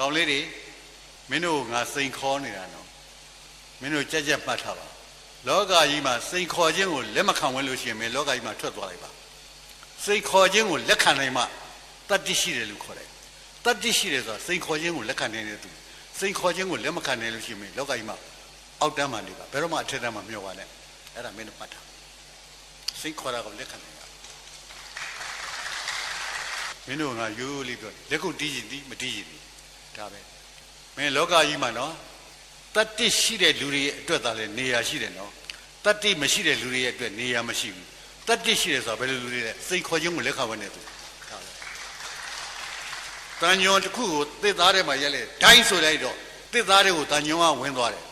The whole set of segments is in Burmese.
ကောင်းလေးတွေမင်းတို့ကငါစိန်ခေါ်နေတာနော်မင်းတို့ကြက်ကြက်မှတ်ထားပါလောကကြီးမှာစိန်ခေါ်ခြင်းကိုလက်မခံဝင်လို့ရှိရင်မင်းလောကကြီးမှာထွက်သွားလိုက်ပါစိန်ခေါ်ခြင်းကိုလက်ခံနိုင်မှတတ္တိရှိတယ်လို့ခေါ်တယ်တတ္တိရှိတယ်ဆိုတာစိန်ခေါ်ခြင်းကိုလက်ခံနိုင်တဲ့သူစိန်ခေါ်ခြင်းကိုလက်မခံနိုင်လို့ရှိရင်မင်းလောကကြီးမှာအောက်တန်းမှနေပါဘယ်တော့မှအထက်တန်းမှမပြောပါနဲ့အဲ့ဒါမင်းတို့မှတ်ထားစိန်ခေါ်တာကိုလက်ခံနိုင်တာမင်းတို့ကငါရိုးရိုးလေးပြောတယ်လက်ကုပ်တီးရင်တီးမတီးရင်တီး ဒါပဲမင်းလောကကြီးမှာနော်တတ္တိရှိတဲ့လူတွေရဲ့အတွက်သာလဲနေရာရှိတယ်နော်တတ္တိမရှိတဲ့လူတွေရဲ့အတွက်နေရာမရှိဘူးတတ္တိရှိတယ်ဆိုတာဘယ်လိုလူတွေလဲစိတ်ခေါ်ခြင်းကိုလက်ခံဝင်နေသူဒါပဲတန်ညွန်တစ်ခုကိုတစ်သားထဲမှာရက်လေဒိုင်းဆိုလိုက်တော့တစ်သားတွေကိုတန်ညွန်ကဝင်သွားတယ်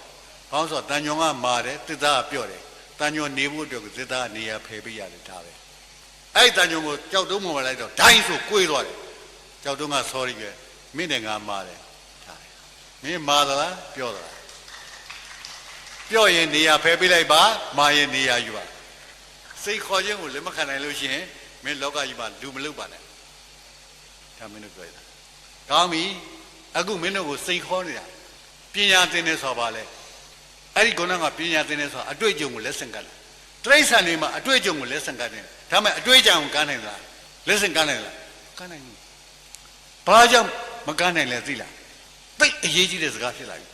ဘာလို့ဆိုတော့တန်ညွန်ကမာတယ်တစ်သားကပြော့တယ်တန်ညွန်နေဖို့အတွက်ကိုတစ်သားကနေရာဖယ်ပေးရတယ်ဒါပဲအဲ့တန်ညုံကိုကြောက်တုံးမှမလိုက်တော့ဒိုင်းဆိုကိုွေးသွားတယ်ကြောက်တုံးက sorry ပဲ မင်းနဲ့ငါမာတယ်ဒါပဲမင်းမာသလားပြောသလားပြောရင်နေရာဖယ်ပေးလိုက်ပါမာရင်နေရာယူပါစိတ်ခေါ်ခြင်းကိုလက်မခံနိုင်လို့ရှိရင်မင်းလောကကြီးမှာလူမလုပ်ပါနဲ့ဒါမင်းတို့ပြောရတာကောင်းပြီအခုမင်းတို့ကိုစိတ်ခေါ်နေတာပညာသင်နေဆိုပါလေအဲ့ဒီကုန်းကပညာသင်နေဆိုအတွေ့အကြုံကိုလက်ဆင့်ကပ်တယ်တိရစ္ဆာန်တွေမှာအတွေ့အကြုံကိုလက်ဆင့်ကမ်းတယ်ဒါမဲ့အတွေ့အကြုံကိုကမ်းနိုင်လားလက်ဆင့်ကမ်းနိုင်လားကမ်းနိုင်ဘူးဘာကြောင့် မကမ်းနိုင်လဲသိလားသိပ်အရေးကြီးတဲ့စကားဖြစ်လာပြီ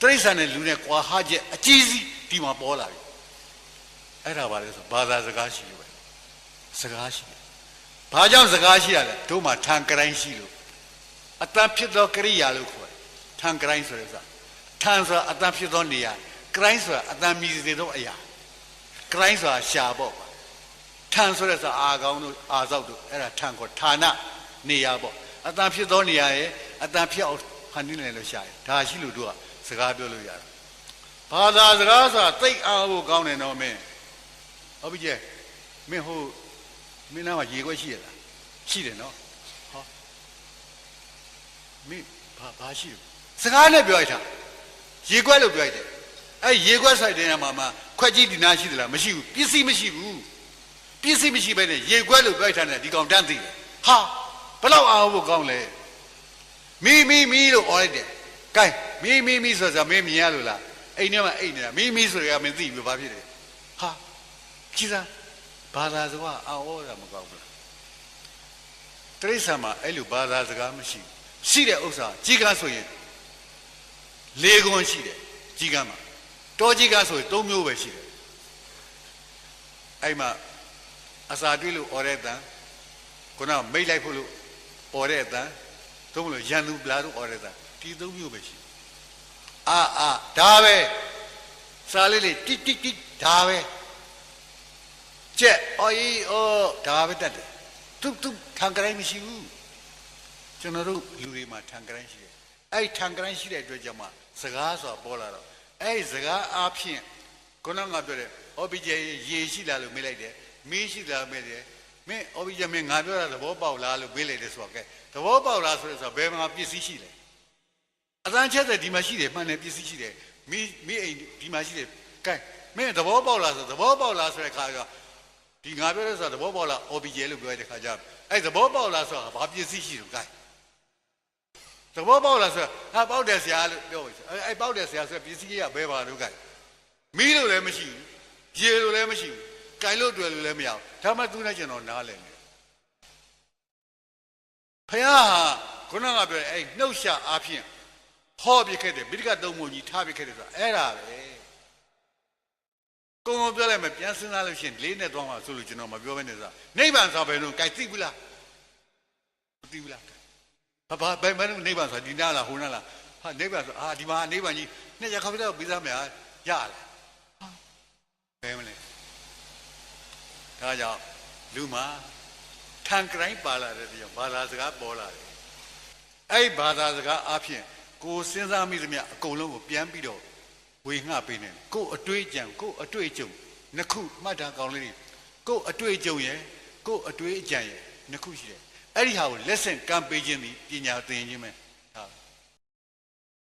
တိရစ္ဆာန်နဲ့လူနဲ့ကွာဟချက်အကြီးစီးဒီမှာပေါ်လာပြီအဲ့ဒါပါလေဆိုဘာသာစကားရှိလို့ပဲစကားရှိတယ်ဘာကြောင့်စကားရှိရလဲတို့မှာထံကရိုင်းရှိလို့အတန်ဖြစ်သောကရိယာလို့ခေါ်တယ်ထံကရိုင်းဆိုတဲ့စာထံဆိုတာအတန်ဖြစ်သောနေရာကရိုင်းဆိုတာအတန်မြည်စေသောအရာကရိုင်းဆိုတာရှာပေါ့ကွာထန်ဆိုတဲ့ဆိုအာကောင်းတို့အာဆောက်တို့အဲ့ဒါထန်ခေါ်ဌာနနေရာပေါ့ အတန်ဖြစ်သောနေရာရဲ့အတန်ဖြစ်အောင်ဟန်နေတယ်လို့ရှာတယ်ဒါရှိလို့တို့ကစကားပြောလို့ရတယ်ဘာသာစကားဆိုတာတိတ်အားဖို့ကောင်းတယ်နော်မင်းဟုတ်ပြီကျဲမင်းဟိုမင်းနားမှာရေခွက်ရှိရလားရှိတယ်နော်ဟောမင်းဘာဘာရှိလဲစကားနဲ့ပြောရတာရေခွက်လို့ပြောရတယ်အဲ့ရေခွက်ဆိုင်တဲ့နေရာမှာမှခွက်ကြီးဒီနာရှိသလားမရှိဘူးပစ္စည်းမရှိဘူးပစ္စည်းမရှိဘဲနဲ့ရေခွက်လို့ပြောထားတယ်ဒီကောင်တန်းသိတယ်ဟာ ဘယ်လောက်အားဖို့ကောင်းလဲမီမီမီလို့អော်လိုက်တယ်ကဲမီမီမီဆိုတော့မင်းမြင်ရလို့လားအိမ်ထဲမှာအိမ်နေတာမီမီဆိုရမင်းသိပြီဘာဖြစ်လဲဟာကြည်စားဘာသာစကားအော်တာမကောင်းဘူးလားတရိစ္ဆာန်မှာအဲ့လိုဘာသာစကားမရှိဘူးရှိတဲ့ဥစ္စာကြီးကားဆိုရင်လေခွန်ရှိတယ်ကြီးကားမှာတောကြီးကဆိုရင်၃မျိုးပဲရှိတယ်အဲ့မှာအစာတွေးလို့អော်တဲ့အတန်ခုနကမိတ်လိုက်ဖို့လို့ អော်တဲ့အတန်သုံးမလို့ရန်သူပလာလို့អော်တဲ့အတန်ဒီ၃မျိုးပဲရှိတယ်အာအာဒါပဲစားလေးလေးတိတိတိဒါပဲကြက်အော်ဤအော်ဒါပဲတတ်တယ်သူသူထံကရိုင်းမရှိဘူးကျွန်တော်တို့လူတွေမှာထံကရိုင်းရှိတယ်အဲ့ထံကရိုင်းရှိတဲ့အတွက်ကြောင့်မှစကားဆိုတာပေါ်လာတော့အဲ့ဒီစကားအားဖြင့်ခုနကပြောတဲ့ OBJ ရေရှိလားလို့မေးလိုက်တယ်မင်းရှိလားမေးတယ် မင်း OBJ မင်းငါပြောတာသဘောပေါက်လားလို့မေးလိုက်တယ်ဆိုတော့ကဲသဘောပေါက်လားဆိုတော့ဘယ်မှာပစ္စည်းရှိလဲအတန်းချက်တဲ့ဒီမှာရှိတယ်မှန်တယ်ပစ္စည်းရှိတယ်မင်းမင်းအိမ်ဒီမှာရှိတယ်ကဲမင်းသဘောပေါက်လားဆိုသဘောပေါက်လားဆိုတဲ့ခါကဒီငါပြောတဲ့ဆိုတာသဘောပေါက်လား OBJ လို့ပြောတဲ့ခါကျအဲ့သဘောပေါက်လားဆိုတာဘာပစ္စည်းရှိလို့ကဲသဘောပေါက်လားဆိုတော့ဟာပေါက်တယ်ဆရာလို့ပြောပါအဲ့အဲ့ပေါက်တယ်ဆရာဆိုပစ္စည်းကြီးကဘယ်ပါလို့ကဲမီးလို့လည်းမရှိဘူးရေလို့လည်းမရှိဘူး ကင်လို့တွေ့လို့လည်းမရဘူးဒါမှသူနဲ့ကျွန်တော်နားလည်နေဖះဟာခုနကပြောတဲ့အဲ့နှုတ်ရှာအားဖြင့်ဟောပြခဲ့တယ်မိဒကသုံးပုံကြီးထားပြခဲ့တယ်ဆိုတာအဲ့ဒါပဲကိုယ်ကပြောလိုက်မယ်ပြန်စဉ်းစားလို့ရှိရင်လေးနဲ့သွားမှာဆိုလို့ကျွန်တော်မပြောဘဲနဲ့ဆိုတာနိဗ္ဗာန်ဆိုဘယ်လိုကြိုက်သိဘူးလားမသိဘူးလားဘာဘာဘယ်မလို့နိဗ္ဗာန်ဆိုတာဒီနားလားဟိုနားလားဟာနိဗ္ဗာန်ဆိုအာဒီမှာနိဗ္ဗာန်ကြီးနှစ်ရက်ခါပြတော့ပြီးသားမလားရလားဟာဘယ်မလဲ ဒါကြောင့်လူမှာထန်ကရိုင်းပါလာတဲ့တရားဘာသာစကားပေါ်လာတယ်အဲ့ဘာသာစကားအဖြစ်ကိုယ်စဉ်းစားမိသမျှအကုန်လုံးကိုပြန်ပြီးတော့ဝေငှပေးနေတယ်ကိုယ်အတွေ့အကြံကိုယ်အတွေ့အကြုံနှစ်ခုမှတ်တာကောင်းလေးတွေကိုယ်အတွေ့အကြုံရယ်ကိုယ်အတွေ့အကြံရယ်နှစ်ခုရှိတယ်အဲ့ဒီဟာကိုလက်ဆင့်ကမ်းပေးခြင်းသည်ပညာသင်ခြင်းပဲ